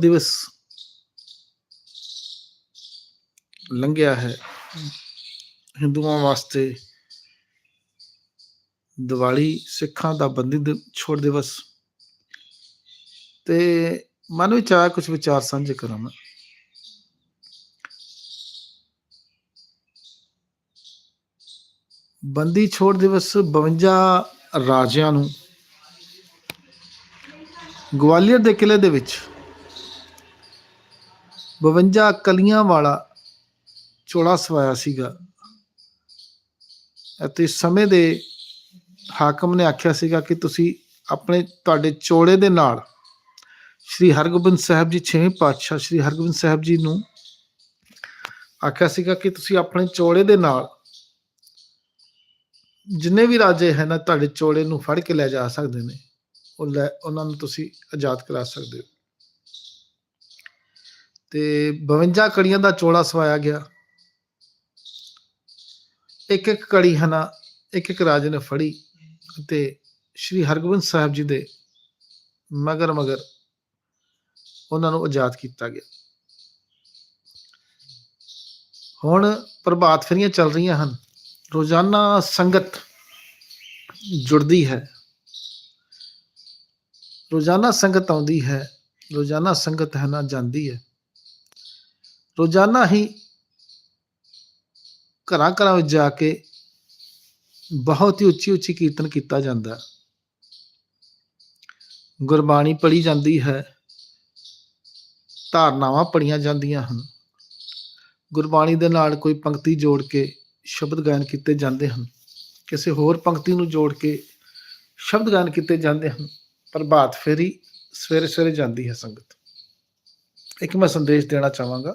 ਦਿਵਸ ਲੰਘਿਆ ਹੈ। ਹਿੰਦੂਆਂ ਵਾਸਤੇ ਦੀਵਾਲੀ ਸਿੱਖਾਂ ਦਾ ਬੰਦੀ ਛੋੜ ਦਿਵਸ। ਤੇ ਮਨ ਵਿੱਚ ਆਇਆ ਕੁਝ ਵਿਚਾਰ ਸਾਂਝੇ ਕਰਾਂ ਮੈਂ। ਬੰਦੀ ਛੋੜ ਦਿਵਸ 52 ਰਾਜਿਆਂ ਨੂੰ ਗਵਾਲੀਅਰ ਦੇ ਕਿਲੇ ਦੇ ਵਿੱਚ 52 ਕਲੀਆਂ ਵਾਲਾ ਚੋਲਾ ਸਵਾਇਆ ਸੀਗਾ। ਅਤੇ ਸਮੇਂ ਦੇ ਹਾਕਮ ਨੇ ਆਖਿਆ ਸੀਗਾ ਕਿ ਤੁਸੀਂ ਆਪਣੇ ਤੁਹਾਡੇ ਚੋਲੇ ਦੇ ਨਾਲ ਸ੍ਰੀ ਹਰਗੋਬਿੰਦ ਸਾਹਿਬ ਜੀ ਛੇਵੇਂ ਪਾਤਸ਼ਾਹ ਸ੍ਰੀ ਹਰਗੋਬਿੰਦ ਸਾਹਿਬ ਜੀ ਨੂੰ ਆਖਿਆ ਸੀਗਾ ਕਿ ਤੁਸੀਂ ਆਪਣੇ ਚੋਲੇ ਦੇ ਨਾਲ ਜਿੰਨੇ ਵੀ ਰਾਜੇ ਹਨ ਨਾ ਤੁਹਾਡੇ ਚੋਲੇ ਨੂੰ ਫੜ ਕੇ ਲੈ ਜਾ ਸਕਦੇ ਨੇ। ਉਹ ਲੈ, ਉਹਨਾਂ ਨੂੰ ਤੁਸੀਂ ਆਜ਼ਾਦ ਕਰਾ ਸਕਦੇ ਹੋ। ਤੇ 52 ਕੜੀਆਂ ਦਾ ਚੋਲਾ ਸਵਾਇਆ ਗਿਆ। ਇੱਕ ਇੱਕ ਕੜੀ ਹਨਾ, ਇੱਕ ਇੱਕ ਰਾਜੇ ਨੇ ਫੜੀ ਤੇ ਸ੍ਰੀ ਹਰਗੋਬਿੰਦ ਸਾਹਿਬ ਜੀ ਦੇ ਮਗਰ ਮਗਰ ਉਹਨਾਂ ਨੂੰ ਆਜ਼ਾਦ ਕੀਤਾ ਗਿਆ। ਹੁਣ ਪ੍ਰਭਾਤ ਫੇਰੀਆਂ ਚੱਲ ਰਹੀਆਂ ਹਨ। ਰੋਜ਼ਾਨਾ ਸੰਗਤ ਜੁੜਦੀ ਹੈ। ਰੋਜ਼ਾਨਾ ਸੰਗਤ ਆਉਂਦੀ ਹੈ, ਰੋਜ਼ਾਨਾ ਸੰਗਤ ਹੈ ਨਾ ਜਾਂਦੀ ਹੈ। ਰੋਜ਼ਾਨਾ ਹੀ ਘਰਾਂ ਘਰਾਂ ਵਿੱਚ ਜਾ ਕੇ ਬਹੁਤ ਹੀ ਉੱਚੀ ਉੱਚੀ ਕੀਰਤਨ ਕੀਤਾ ਜਾਂਦਾ ਗੁਰਬਾਣੀ ਪੜ੍ਹੀ ਜਾਂਦੀ ਹੈ, ਧਾਰਨਾਵਾਂ ਪੜੀਆਂ ਜਾਂਦੀਆਂ ਹਨ। ਗੁਰਬਾਣੀ ਦੇ ਨਾਲ ਕੋਈ ਪੰਕਤੀ ਜੋੜ ਕੇ ਸ਼ਬਦ ਗਾਇਨ ਕੀਤੇ ਜਾਂਦੇ ਹਨ, ਕਿਸੇ ਹੋਰ ਪੰਕਤੀ ਨੂੰ ਜੋੜ ਕੇ ਸ਼ਬਦ ਗਾਇਨ ਕੀਤੇ ਜਾਂਦੇ ਹਨ, ਪ੍ਰਭਾਤ ਫੇਰੀ ਸਵੇਰੇ ਸਵੇਰੇ ਜਾਂਦੀ ਹੈ ਸੰਗਤ। ਇੱਕ ਮੈਂ ਸੰਦੇਸ਼ ਦੇਣਾ ਚਾਹਾਂਗਾ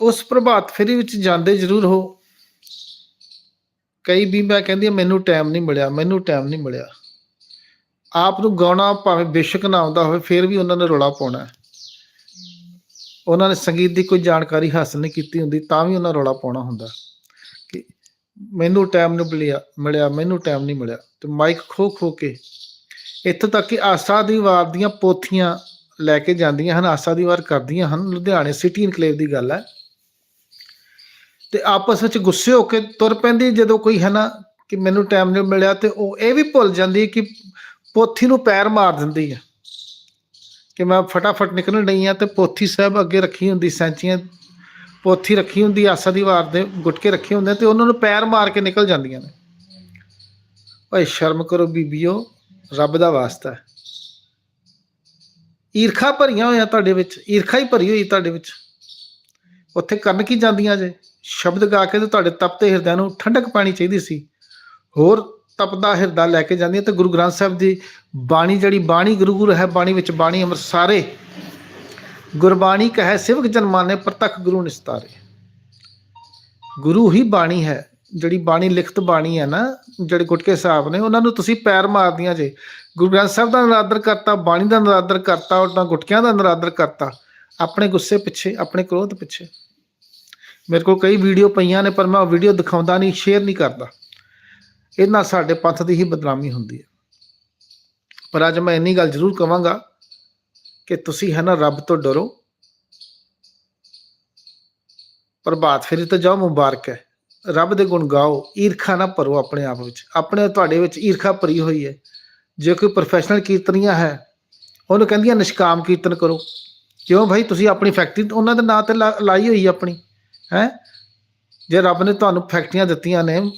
ਉਸ ਪ੍ਰਭਾਤ ਫੇਰੀ ਵਿੱਚ ਜਾਂਦੇ ਜ਼ਰੂਰ ਹੋ। ਕਈ ਬੀਬਾ ਕਹਿੰਦੀ ਮੈਨੂੰ ਟਾਈਮ ਨਹੀਂ ਮਿਲਿਆ, ਮੈਨੂੰ ਟਾਈਮ ਨਹੀਂ ਮਿਲਿਆ। ਆਪ ਨੂੰ ਗਾਉਣਾ ਭਾਵੇਂ ਬੇਸ਼ੱਕ ਨਾ ਆਉਂਦਾ ਹੋਵੇ, ਫਿਰ ਵੀ ਉਹਨਾਂ ਨੇ ਰੌਲਾ ਪਾਉਣਾ ਉਹਨਾਂ ਨੇ ਸੰਗੀਤ ਦੀ ਕੋਈ ਜਾਣਕਾਰੀ ਹਾਸਲ ਨਹੀਂ ਕੀਤੀ ਹੁੰਦੀ, ਤਾਂ ਵੀ ਉਹਨਾਂ ਰੌਲਾ ਪਾਉਣਾ ਹੁੰਦਾ ਕਿ ਮੈਨੂੰ ਟਾਈਮ ਨਹੀਂ ਮਿਲਿਆ ਮਿਲਿਆ, ਮੈਨੂੰ ਟਾਈਮ ਨਹੀਂ ਮਿਲਿਆ। ਤੇ ਮਾਈਕ ਖੋ ਖੋ ਕੇ ਇੱਥੋਂ ਤੱਕ ਕਿ ਆਸਾ ਦੀ ਵਾਰ ਦੀਆਂ ਪੋਥੀਆਂ ਲੈ ਕੇ ਜਾਂਦੀਆਂ ਹਨ, ਆਸਾ ਦੀ ਵਾਰ ਕਰਦੀਆਂ ਹਨ। ਲੁਧਿਆਣੇ ਸਿਟੀ ਇਨਕਲੇਵ ਦੀ ਗੱਲ ਹੈ। ਤੇ ਆਪਸ ਵਿੱਚ ਗੁੱਸੇ ਹੋ ਕੇ ਤੁਰ ਪੈਂਦੀ ਜਦੋਂ ਕੋਈ ਹੈ ਨਾ ਕਿ ਮੈਨੂੰ ਟਾਈਮ ਨਹੀਂ ਮਿਲਿਆ ਤੇ ਉਹ ਇਹ ਵੀ ਭੁੱਲ ਜਾਂਦੀ ਕਿ ਪੋਥੀ ਨੂੰ ਪੈਰ ਮਾਰ ਦਿੰਦੀ ਹੈ ਕਿ ਮੈਂ ਫਟਾਫਟ ਨਿਕਲਣ ਡਈ ਆ ਤੇ ਪੋਥੀ ਸਾਹਿਬ ਅੱਗੇ ਰੱਖੀ ਹੁੰਦੀ, ਸੈਂਚੀਆਂ ਪੋਥੀ ਰੱਖੀ ਹੁੰਦੀ, ਆਸਾ ਦੀ ਵਾਰ ਦੇ ਗੁਟਕੇ ਰੱਖੇ ਹੁੰਦੇ ਤੇ ਉਹਨਾਂ ਨੂੰ ਪੈਰ ਮਾਰ ਕੇ ਨਿਕਲ ਜਾਂਦੀਆਂ ਨੇ। ਓਏ ਸ਼ਰਮ ਕਰੋ ਬੀਬੀਓ, ਰੱਬ ਦਾ ਵਾਸਤਾ ਹੈ। ਈਰਖਾ ਭਰੀਆਂ ਹੋਈਆਂ ਤੁਹਾਡੇ ਵਿੱਚ, ਈਰਖਾ ਹੀ ਭਰੀ ਹੋਈ ਤੁਹਾਡੇ ਵਿੱਚ। ਉੱਥੇ ਕਰਨ ਕੀ ਜਾਂਦੀਆਂ ਜੇ? ਸ਼ਬਦ ਗਾ ਕੇ ਤੇ ਤੁਹਾਡੇ ਤਪਤੇ ਹਿਰਦਿਆਂ ਨੂੰ ਠੰਡਕ ਪਾਣੀ ਚਾਹੀਦੀ ਸੀ। ਹੋਰ ਤਪਦਾ ਹਿਰਦਾ ਲੈ ਕੇ ਜਾਂਦੀਆਂ ਤੇ ਗੁਰੂ ਗ੍ਰੰਥ ਸਾਹਿਬ ਦੀ ਬਾਣੀ ਜਿਹੜੀ ਬਾਣੀ ਗੁਰੂ ਗੁਰੂ ਹੈ, ਬਾਣੀ ਵਿੱਚ ਬਾਣੀ ਅੰਮ੍ਰਿਤ ਸਾਰੇ ਗੁਰਬਾਣੀ ਕਹੈ, ਸਿਵਕ ਜਨਮਾਨੇ ਪ੍ਰਤੱਖ ਗੁਰੂ ਨਿਸਤਾਰੇ। ਗੁਰੂ ਹੀ ਬਾਣੀ ਹੈ, ਜਿਹੜੀ ਬਾਣੀ ਲਿਖਤ ਬਾਣੀ ਹੈ ਨਾ, ਜਿਹੜੇ ਗੁਟਕੇ ਸਾਹਿਬ ਨੇ, ਉਹਨਾਂ ਨੂੰ ਤੁਸੀਂ ਪੈਰ ਮਾਰਦੀਆਂ ਜੇ। ਗੁਰੂ ਗ੍ਰੰਥ ਸਾਹਿਬ ਦਾ ਨਰਾਦਰ ਕਰਤਾ, ਬਾਣੀ ਦਾ ਨਰਾਦਰ ਕਰਤਾ ਉਹਨਾਂ ਗੁਟਕਿਆਂ ਦਾ ਨਰਾਦਰ ਕਰਤਾ। ਆਪਣੇ ਗੁੱਸੇ ਪਿੱਛੇ, ਆਪਣੇ ਕ੍ਰੋਧ ਪਿੱਛੇ। ਮੇਰੇ ਕੋਲ ਕਈ ਵੀਡੀਓ ਪਈਆਂ ਨੇ, ਪਰ ਮੈਂ ਉਹ ਵੀਡੀਓ ਦਿਖਾਉਂਦਾ ਨਹੀਂ ਸ਼ੇਅਰ ਨਹੀਂ ਕਰਦਾ। ਇਹਦੇ ਨਾਲ ਸਾਡੇ ਪੰਥ ਦੀ ਹੀ ਬਦਨਾਮੀ ਹੁੰਦੀ ਹੈ। ਪਰ ਅੱਜ ਮੈਂ ਇੰਨੀ ਗੱਲ ਜ਼ਰੂਰ ਕਵਾਂਗਾ ਕਿ ਤੁਸੀਂ ਹੈ ਨਾ ਰੱਬ ਤੋਂ ਡਰੋ। ਪ੍ਰਭਾਤ ਫੇਰੀ ਤੇ ਜਾਓ, ਮੁਬਾਰਕ ਹੈ। ਰੱਬ ਦੇ ਗੁਣ ਗਾਓ, ਈਰਖਾ ਨਾ ਭਰੋ ਆਪਣੇ ਆਪ ਵਿੱਚ। ਆਪਣੇ ਤੁਹਾਡੇ ਵਿੱਚ ਈਰਖਾ ਭਰੀ ਹੋਈ ਹੈ। ਜੇ ਕੋਈ ਪ੍ਰੋਫੈਸ਼ਨਲ ਕੀਰਤਨੀਆ ਹੈ, ਉਹਨੂੰ ਕਹਿੰਦੀਆਂ ਨਿਸ਼ਕਾਮ ਕੀਰਤਨ ਕਰੋ। ਕਿਉਂ ਭਾਈ? ਤੁਸੀਂ ਆਪਣੀ ਫੈਕਟਰੀ ਉਹਨਾਂ ਦੇ ਨਾਂ ਤੇ ਲਾ- ਲਾਈ ਹੋਈ ਆਪਣੀ। ਹੈ? ਜੇ ਰੱਬ ਨੇ ਤੁਹਾਨੂੰ ਫੈਕਟਰੀਆਂ ਦਿੱਤੀਆਂ ਨੇ,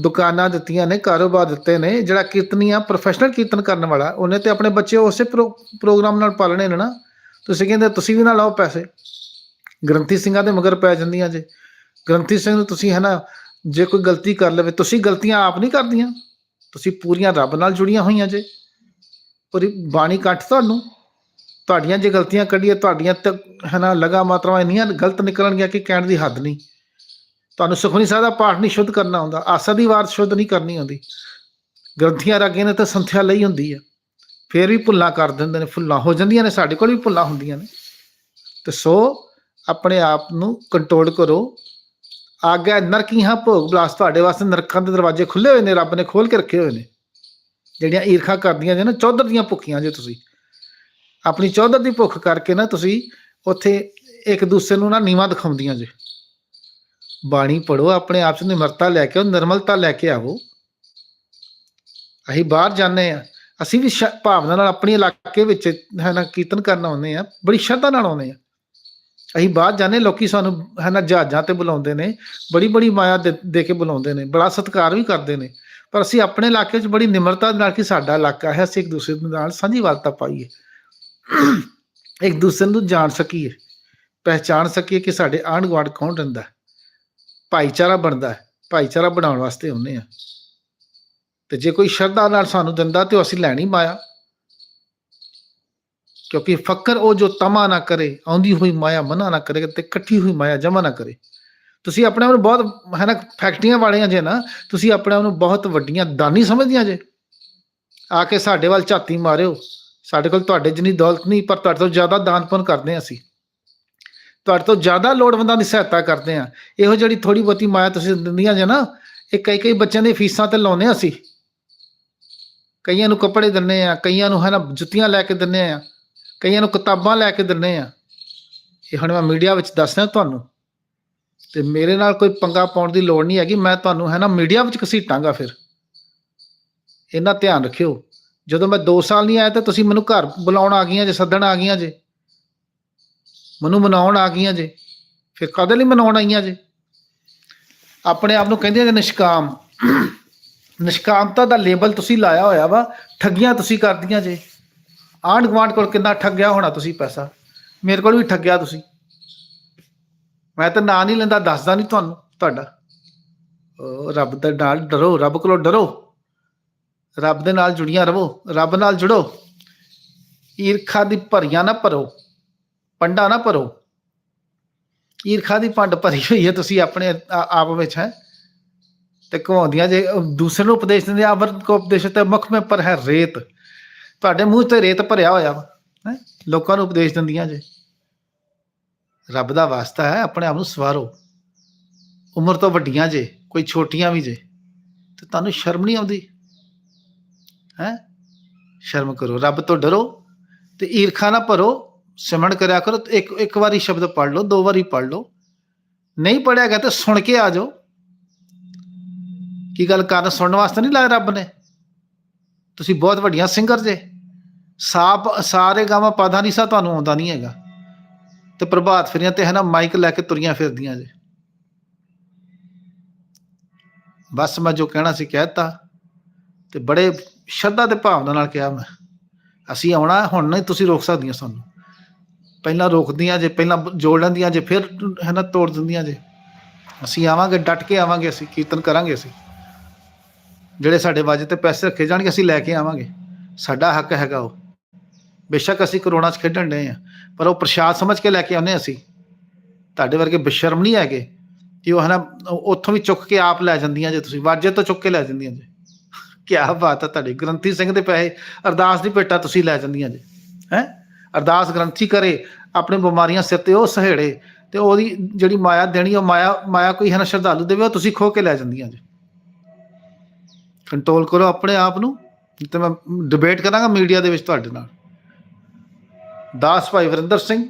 ਦੁਕਾਨਾਂ ਦਿੱਤੀਆਂ ਨੇ, ਕਾਰੋਬਾਰ ਦਿੱਤੇ ਨੇ, ਜਿਹੜਾ ਕੀਰਤਨੀਆ ਪ੍ਰੋਫੈਸ਼ਨਲ ਕੀਰਤਨ ਕਰਨ ਵਾਲਾ, ਉਹਨੇ ਤੇ ਆਪਣੇ ਬੱਚੇ ਉਸੇ ਪ੍ਰੋ- ਪ੍ਰੋਗਰਾਮ ਨਾਲ ਪਾਲਣੇ ਨੇ ਨਾ। ਤੁਸੀਂ ਕਹਿੰਦੇ ਤੁਸੀਂ ਵੀ ਨਾ ਲਾਓ ਪੈਸੇ। ਗ੍ਰੰਥੀ ਸਿੰਘਾਂ ਦੇ ਮਗਰ ਪੈ ਜਾਂਦੀਆਂ ਜੇ। ਗ੍ਰੰਥੀ ਸਿੰਘ ਨੂੰ ਤੁਸੀਂ ਹੈ ਨਾ ਜੇ ਕੋਈ ਗਲਤੀ ਕਰ ਲਵੇ, ਤੁਸੀਂ ਗਲਤੀਆਂ ਆਪ ਨਹੀਂ ਕਰਦੀਆਂ। ਤੁਸੀਂ ਪੂਰੀਆਂ ਰੱਬ ਨਾਲ ਜੁੜੀਆਂ ਹੋਈਆਂ ਜੇ। ਪੂਰੀ ਬਾਣੀ ਕੱਟ ਤੁਹਾਨੂੰ। ਤੁਹਾਡੀਆਂ ਜੇ ਗਲਤੀਆਂ ਕੱਢੀਏ, ਤੁਹਾਡੀਆਂ ਤੇ, ਹੈ ਨਾ, ਲਗਾ ਮਾਤਰਾਵਾਂ ਇੰਨੀਆਂ ਗਲਤ ਨਿਕਲਣਗੀਆਂ ਕਿ ਕਹਿਣ ਦੀ ਹੱਦ ਨਹੀਂ। ਤੁਹਾਨੂੰ ਸੁਖਮਨੀ ਸਾਹਿਬ ਦਾ ਪਾਠ ਨਹੀਂ ਸ਼ੁੱਧ ਕਰਨਾ ਆਉਂਦਾ। ਆਸਾ ਦੀ ਵਾਰ ਸ਼ੁੱਧ ਨਹੀਂ ਕਰਨੀ ਆਉਂਦੀ। ਗ੍ਰੰਥੀਆਂ ਰਾਗੇ ਨੇ ਤਾਂ ਸੰਥਿਆ ਲਈ ਹੁੰਦੀ ਆ। ਫੇਰ ਵੀ ਭੁੱਲਾਂ ਕਰ ਦਿੰਦੇ ਨੇ ਫੁੱਲਾਂ ਹੋ ਜਾਂਦੀਆਂ ਨੇ, ਸਾਡੇ ਕੋਲ ਵੀ ਭੁੱਲਾਂ ਹੁੰਦੀਆਂ ਨੇ। ਤੇ ਸੋ, ਆਪਣੇ ਆਪ ਨੂੰ ਕੰਟਰੋਲ ਕਰੋ। ਆਗਾ ਨਰਕੀਆਂ ਭੋਗ ਬਲਾਸ ਤੁਹਾਡੇ ਵਾਸਤੇ ਨਰਕਾਂ ਦੇ ਦਰਵਾਜ਼ੇ ਖੁੱਲੇ ਹੋਏ ਨੇ, ਰੱਬ ਨੇ ਖੋਲ ਕੇ ਰੱਖੇ ਹੋਏ ਨੇ। ਜਿਹੜੀਆਂ ਈਰਖਾ ਕਰਦੀਆਂ ਜੇ ਨਾ, ਚੌਧਰ ਦੀਆਂ ਭੁੱਖੀਆਂ ਜੇ ਤੁਸੀਂ। ਆਪਣੀ ਚੌਧਰ ਦੀ ਭੁੱਖ ਕਰਕੇ ਨਾ ਤੁਸੀਂ ਉੱਥੇ ਇੱਕ ਦੂਸਰੇ ਨੂੰ ਨਾ ਨੀਵਾ ਦਿਖਾਉਂਦੀਆਂ ਜੇ। ਬਾਣੀ ਪੜੋ ਆਪਣੇ ਆਪ 'ਚ ਨਿਮਰਤਾ ਲੈ ਕੇ ਆਓ, ਨਿਰਮਲਤਾ ਲੈ ਕੇ ਆਵੋ। ਅਸੀਂ ਬਾਹਰ ਜਾਂਦੇ ਆ ਅਸੀਂ ਵੀ ਭਾਵਨਾ ਨਾਲ ਆਪਣੇ ਇਲਾਕੇ ਵਿੱਚ ਹੈ ਨਾ ਕੀਰਤਨ ਕਰਨ ਆਉਂਦੇ ਆ ਬੜੀ ਸ਼ਰਧਾ ਨਾਲ ਆਉਂਦੇ ਆ ਅਸੀਂ ਬਾਹਰ ਜਾਂਦੇ ਲੋਕੀ ਸਾਨੂੰ ਹੈ ਨਾ ਜਹਾਜ਼ਾਂ ਤੇ ਬੁਲਾਉਂਦੇ ਨੇ, ਬੜੀ ਬੜੀ ਮਾਇਆ ਦੇ ਦੇ ਕੇ ਬੁਲਾਉਂਦੇ ਨੇ, ਬੜਾ ਸਤਿਕਾਰ ਵੀ ਕਰਦੇ ਨੇ। ਪਰ ਅਸੀਂ ਆਪਣੇ ਇਲਾਕੇ 'ਚ ਬੜੀ ਨਿਮਰਤਾ ਨਾਲ ਕਿ ਸਾਡਾ ਇਲਾਕਾ ਹੈ, ਅਸੀਂ ਇੱਕ ਦੂਸਰੇ ਨਾਲ ਸਾਂਝੀ ਵਾਰਤਾ ਪਾਈਏ। ਇੱਕ ਦੂਸਰੇ ਨੂੰ ਜਾਣ ਸਕੀਏ, ਪਹਿਚਾਣ ਸਕੀਏ ਕਿ ਸਾਡੇ ਆਂਢ ਗੁਆਂਢ ਕੌਣ ਰਹਿੰਦਾ ਭਾਈਚਾਰਾ ਬਣਦਾ ਭਾਈਚਾਰਾ ਬਣਾਉਣ ਵਾਸਤੇ ਆਉਂਦੇ ਆ ਤੇ ਜੇ ਕੋਈ ਸ਼ਰਧਾ ਨਾਲ ਸਾਨੂੰ ਦਿੰਦਾ ਤੇ ਅਸੀਂ ਲੈਣੀ ਮਾਇਆ। ਕਿਉਂਕਿ ਫਕਰ ਉਹ ਜੋ ਤਮਾ ਨਾ ਕਰੇ, ਆਉਂਦੀ ਹੋਈ ਮਾਇਆ ਮਨਾ ਨਾ ਕਰੇ ਤੇ ਇਕੱਠੀ ਹੋਈ ਮਾਇਆ ਜਮਾ ਨਾ ਕਰੇ। ਤੁਸੀਂ ਆਪਣੇ ਆਪ ਨੂੰ ਬਹੁਤ, ਹੈ ਨਾ, ਫੈਕਟਰੀਆਂ ਵਾਲਿਆਂ ਜੇ ਨਾ, ਤੁਸੀਂ ਆਪਣੇ ਆਪ ਨੂੰ ਬਹੁਤ ਵੱਡੀਆਂ ਦਾਨੀ ਸਮਝਦੀਆਂ ਜੇ। ਆ ਕੇ ਸਾਡੇ ਵੱਲ ਝਾਤੀ ਮਾਰਿਓ। ਸਾਡੇ ਕੋਲ ਤੁਹਾਡੇ ਜਿੰਨੀ ਦੌਲਤ ਨਹੀਂ, ਪਰ ਤੁਹਾਡੇ ਤੋਂ ਜ਼ਿਆਦਾ ਦਾਨ ਪੁੰਨ ਕਰਦੇ ਹਾਂ ਅਸੀਂ। ਤੁਹਾਡੇ ਤੋਂ ਜ਼ਿਆਦਾ ਲੋੜਵੰਦਾਂ ਦੀ ਸਹਾਇਤਾ ਕਰਦੇ ਹਾਂ। ਇਹੋ ਜਿਹੜੀ ਥੋੜੀ ਬਹੁਤੀ ਮਾਇਆ ਤੁਸੀਂ ਦਿੰਦੀਆਂ ਜੇ ਨਾ, ਇਹ ਕਈ ਕਈ ਬੱਚਿਆਂ ਦੀ ਫੀਸਾਂ ਤੇ ਲਾਉਨੇ ਅਸੀਂ। ਕਈਆਂ ਨੂੰ ਕੱਪੜੇ ਦਿੰਨੇ ਆ ਕਈਆਂ ਨੂੰ ਹੈ ਨਾ ਜੁੱਤੀਆਂ ਲੈ ਕੇ ਦਿੰਨੇ ਆ ਕਈਆਂ ਨੂੰ ਕਿਤਾਬਾਂ ਲੈ ਕੇ ਦਿੰਨੇ ਆ ਇਹ ਹੁਣ ਮੈਂ ਮੀਡੀਆ ਵਿੱਚ ਦੱਸ ਤੁਹਾਨੂੰ। ਤੇ ਮੇਰੇ ਨਾਲ ਕੋਈ ਪੰਗਾ ਪਾਉਣ ਦੀ ਲੋੜ ਨਹੀਂ ਹੈਗੀ, ਮੈਂ ਤੁਹਾਨੂੰ ਹੈ ਨਾ ਮੀਡੀਆ ਵਿੱਚ ਘਸੀਟਾਂਗਾ ਫਿਰ। ਇਹਨਾਂ ਧਿਆਨ ਰੱਖਿਓ। ਜਦੋਂ ਮੈਂ 2 ਸਾਲ ਨਹੀਂ ਆਇਆ ਤਾਂ ਤੁਸੀਂ ਮੈਨੂੰ ਘਰ ਬੁਲਾਉਣ ਆ ਗਈਆਂ ਜੇ, ਸੱਦਣ ਆ ਗਈਆਂ ਜੇ। ਮੈਨੂੰ ਮਨਾਉਣ ਆ ਗਈਆਂ ਜੇ। ਫਿਰ ਕਦੇ ਲਈ ਮਨਾਉਣ ਆਈਆਂ ਜੇ? ਆਪਣੇ ਆਪ ਨੂੰ ਕਹਿੰਦੇ ਜੇ ਨਿਸ਼ਕਾਮ। ਨਿਸ਼ਕਾਮਤਾ ਦਾ ਲੇਬਲ ਤੁਸੀਂ ਲਾਇਆ ਹੋਇਆ ਵਾ, ਠੱਗੀਆਂ ਤੁਸੀਂ ਕਰਦੀਆਂ ਜੇ। ਆਂਢ ਗੁਆਂਢ ਕੋਲ ਕਿੰਨਾ ਠੱਗਿਆ ਹੋਣਾ ਤੁਸੀਂ ਪੈਸਾ? ਮੇਰੇ ਕੋਲ ਵੀ ਠੱਗਿਆ ਤੁਸੀਂ। ਮੈਂ ਤਾਂ ਨਾਂ ਨਹੀਂ ਲੈਂਦਾ, ਦੱਸਦਾ ਨਹੀਂ ਤੁਹਾਨੂੰ ਤੁਹਾਡਾ। ਉਹ ਰੱਬ ਦਾ ਡਰ ਡਰੋ, ਰੱਬ ਕੋਲੋਂ ਡਰੋ। ਰੱਬ ਦੇ ਨਾਲ ਜੁੜੀਆਂ ਰਹੋ, ਰੱਬ ਨਾਲ ਜੁੜੋ। ਈਰਖਾ ਦੀ ਭਰੀਆਂ ਨਾ ਭਰੋ, ਪੰਡਾ ਨਾ ਭਰੋ। ਈਰਖਾ ਦੀ ਪੰਡ ਭਰੀ ਹੋਈ ਹੈ, ਤੁਸੀਂ ਆਪਣੇ ਆਪ ਵਿੱਚ ਹੈ। ਤੇ ਘਵਾਉਂਦੀਆਂ ਜੇ ਦੂਸਰੇ ਨੂੰ ਉਪਦੇਸ਼ ਦਿੰਦੇ ਆ ਅਮਰ ਕੋ ਉਪਦੇਸ਼ ਤੇ ਮੁਖ ਮੇ ਪਰ ਹੈ ਰੇਤ। ਤੁਹਾਡੇ ਮੂੰਹ ਤੇ ਰੇਤ ਭਰਿਆ ਹੋਇਆ ਵਾ, ਹੈ? ਲੋਕਾਂ ਨੂੰ ਉਪਦੇਸ਼ ਦਿੰਦੀਆਂ ਜੇ। ਰੱਬ ਦਾ ਵਾਸਤਾ ਹੈ ਆਪਣੇ ਆਪ ਨੂੰ ਸਵਾਰੋ। ਉਮਰ ਤੋਂ ਵੱਡੀਆਂ ਜੇ, ਕੋਈ ਛੋਟੀਆਂ ਵੀ ਜੇ, ਤੇ ਤੁਹਾਨੂੰ ਸ਼ਰਮ ਨਹੀਂ ਆਉਂਦੀ। ਹੈ? ਸ਼ਰਮ ਕਰੋ, ਰੱਬ ਤੋਂ ਡਰੋ ਤੇ ਈਰਖਾ ਨਾ ਭਰੋ, ਸਿਮਰਨ ਕਰਿਆ ਕਰੋ ਇੱਕ ਇੱਕ ਵਾਰੀ ਸ਼ਬਦ ਪੜ ਲਓ, ਦੋ ਵਾਰੀ ਪੜ ਲਓ। ਨਹੀਂ ਪੜਿਆ ਗਿਆ ਤੇ ਸੁਣ ਕੇ ਆ ਜਾਓ। ਕੀ ਗੱਲ ਕਰਨ ਸੁਣਨ ਵਾਸਤੇ ਨਹੀਂ ਲਾਇਆ ਰੱਬ ਨੇ? ਤੁਸੀਂ ਬਹੁਤ ਵੱਡੀਆਂ ਸਿੰਗਰ ਜੇ। ਸਾਪ ਸਾਰੇ ਗਾਵਾਂ ਪਾਦਾ ਨਹੀਂ ਸਾ, ਤੁਹਾਨੂੰ ਆਉਂਦਾ ਨਹੀਂ ਹੈਗਾ। ਤੇ ਪ੍ਰਭਾਤ ਫੇਰੀਆਂ ਤੇ ਹੈ ਨਾ, ਮਾਈਕ ਲੈ ਕੇ ਤੁਰੀਆਂ ਫਿਰਦੀਆਂ ਜੇ। ਬਸ ਮੈਂ ਜੋ ਕਹਿਣਾ ਸੀ ਕਹਿਤਾ ਤੇ ਬੜੇ ਸ਼ਰਧਾ ਤੇ ਭਾਵਨਾ ਨਾਲ ਕਿਹਾ ਮੈਂ, ਅਸੀਂ ਆਉਣਾ, ਹੁਣ ਨਹੀਂ ਤੁਸੀਂ ਰੋਕ ਸਕਦੀਆਂ ਸਾਨੂੰ। ਪਹਿਲਾਂ ਰੋਕਦੀਆਂ ਜੇ, ਪਹਿਲਾਂ ਜੋੜ ਲੈਂਦੀਆਂ ਜੇ, ਫਿਰ ਹੈ ਨਾ ਤੋੜ ਦਿੰਦੀਆਂ ਜੇ। ਅਸੀਂ ਆਵਾਂਗੇ, ਡਟ ਕੇ ਆਵਾਂਗੇ ਅਸੀਂ, ਕੀਰਤਨ ਕਰਾਂਗੇ ਅਸੀਂ। ਜਿਹੜੇ ਸਾਡੇ ਵਾਜੇ ਤੇ ਪੈਸੇ ਰੱਖੇ ਜਾਣਗੇ, ਅਸੀਂ ਲੈ ਕੇ ਆਵਾਂਗੇ। ਸਾਡਾ ਹੱਕ ਹੈਗਾ ਉਹ। ਬੇਸ਼ੱਕ ਅਸੀਂ ਕਰੋਨਾ 'ਚ ਖੇਡਣ ਡਏ ਆ ਪਰ ਉਹ ਪ੍ਰਸ਼ਾਦ ਸਮਝ ਕੇ ਲੈ ਕੇ ਆਉਂਦੇ ਅਸੀਂ। ਤੁਹਾਡੇ ਵਰਗੇ ਬੇਸ਼ਰਮ ਨਹੀਂ ਹੈਗੇ ਕਿ ਉਹ ਹੈ ਨਾ ਉੱਥੋਂ ਵੀ ਚੁੱਕ ਕੇ ਆਪ ਲੈ ਜਾਂਦੀਆਂ ਜੇ ਤੁਸੀਂ, ਵਾਜੇ ਤੋਂ ਚੁੱਕ ਕੇ ਲੈ ਜਾਂਦੀਆਂ ਜੇ। ਕੀ ਬਾਤ ਹੈ ਤੁਹਾਡੀ। ਗ੍ਰੰਥੀ ਸਿੰਘ ਦੇ ਪੈਸੇ ਅਰਦਾਸ ਦੀ ਭੇਟਾ ਤੁਸੀਂ ਲੈ ਜਾਂਦੀਆਂ ਜੀ। ਹੈ? ਅਰਦਾਸ ਗ੍ਰੰਥੀ ਕਰੇ, ਆਪਣੇ ਬਿਮਾਰੀਆਂ ਸਿਰ ਤੇ ਉਹ ਸਹੇੜੇ ਤੇ ਉਹਦੀ ਜਿਹੜੀ ਮਾਇਆ ਦੇਣੀ ਉਹ ਮਾਇਆ ਮਾਇਆ ਕੋਈ ਹੈ ਨਾ ਸ਼ਰਧਾਲੂ ਦੇਵੇ, ਉਹ ਤੁਸੀਂ ਖੋ ਕੇ ਲੈ ਜਾਂਦੀਆਂ ਜੀ। ਕੰਟਰੋਲ ਕਰੋ ਆਪਣੇ ਆਪ ਨੂੰ ਤੇ ਮੈਂ ਡਿਬੇਟ ਕਰਾਂਗਾ ਮੀਡੀਆ ਦੇ ਵਿੱਚ ਤੁਹਾਡੇ ਨਾਲ। ਦਾਸ ਭਾਈ ਵਰਿੰਦਰ ਸਿੰਘ,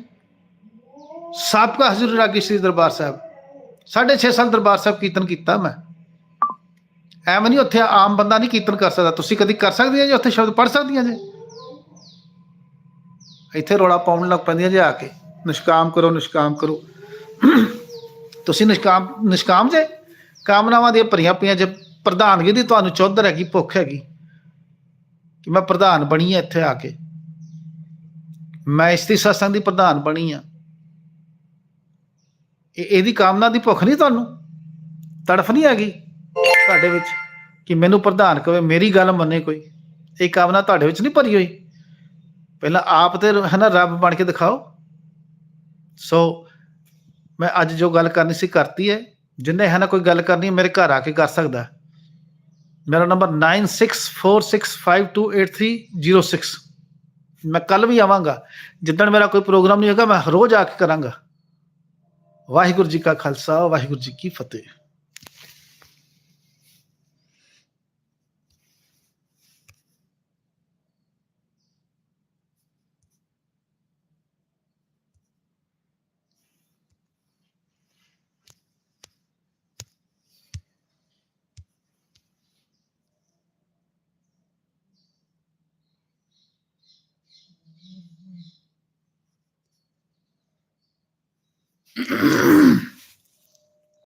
ਸਾਬਕਾ ਹਜ਼ੂਰ ਰਾਗੀ ਸ੍ਰੀ ਦਰਬਾਰ ਸਾਹਿਬ, ਸਾਢੇ ਛੇ ਸਾਲ ਦਰਬਾਰ ਸਾਹਿਬ ਕੀਰਤਨ ਕੀਤਾ ਮੈਂ। ਐਵੇਂ ਨਹੀਂ ਉੱਥੇ ਆਮ ਬੰਦਾ ਨਹੀਂ ਕੀਰਤਨ ਕਰ ਸਕਦਾ। ਤੁਸੀਂ ਕਦੀ ਕਰ ਸਕਦੀਆਂ ਜੇ, ਉੱਥੇ ਸ਼ਬਦ ਪੜ ਸਕਦੀਆਂ ਜੇ। ਇੱਥੇ ਰੋਲਾ ਪਾਉਣ ਲੱਗ ਪੈਂਦੀਆਂ ਜੇ ਆ ਕੇ। ਨਿਸ਼ਕਾਮ ਕਰੋ ਨਿਸ਼ਕਾਮ ਕਰੋ। ਤੁਸੀਂ ਨਿਸ਼ਕਾਮ ਨਿਸ਼ਕਾਮ ਜੇ? ਕਾਮਨਾਵਾਂ ਦੀਆਂ ਭਰੀਆਂ ਪਈਆਂ ਜੇ। ਪ੍ਰਧਾਨਗੀ ਦੀ ਤੁਹਾਨੂੰ ਚੌਧਰ ਹੈਗੀ, ਭੁੱਖ ਹੈਗੀ। ਕਿ ਮੈਂ ਪ੍ਰਧਾਨ ਬਣੀ ਆ ਇੱਥੇ ਆ ਕੇ। ਮੈਂ ਇਸਤੀ ਸਤਸੰਗ ਦੀ ਪ੍ਰਧਾਨ ਬਣੀ ਆ। ਇਹ, ਇਹਦੀ ਕਾਮਨਾ ਦੀ ਭੁੱਖ ਨਹੀਂ ਤੁਹਾਨੂੰ? ਤੜਫ ਨਹੀਂ ਹੈਗੀ? ਤੁਹਾਡੇ ਵਿੱਚ ਕਿ ਮੈਨੂੰ ਪ੍ਰਧਾਨ ਕਵੇ, ਮੇਰੀ ਗੱਲ ਮੰਨੇ ਕੋਈ। ਇਹ ਕਾਮਨਾ ਤੁਹਾਡੇ ਵਿੱਚ ਨਹੀਂ ਭਰੀ ਹੋਈ। ਪਹਿਲਾਂ ਆਪ ਤੇ ਹੈ ਨਾ ਰੱਬ ਬਣ ਕੇ ਦਿਖਾਓ। ਸੋ ਮੈਂ ਅੱਜ ਜੋ ਗੱਲ ਕਰਨੀ ਸੀ, ਕਰਤੀ ਹੈ। ਜਿੰਨੇ ਹੈ ਨਾ ਕੋਈ ਗੱਲ ਕਰਨੀ ਮੇਰੇ ਘਰ ਆ ਕੇ ਕਰ ਸਕਦਾ ਮੇਰਾ ਨੰਬਰ 9646528306 ਮੈਂ ਕੱਲ ਵੀ ਆਵਾਂਗਾ। ਜਿੱਦਣ ਮੇਰਾ ਕੋਈ ਪ੍ਰੋਗਰਾਮ ਨਹੀਂ ਹੋਗਾ ਮੈਂ ਰੋਜ਼ ਆ ਕੇ ਕਰਾਂਗਾ। ਵਾਹਿਗੁਰੂ ਜੀ ਕਾ ਖਾਲਸਾ, ਵਾਹਿਗੁਰੂ ਜੀ ਕੀ ਫਤਿਹ। Mm-hmm.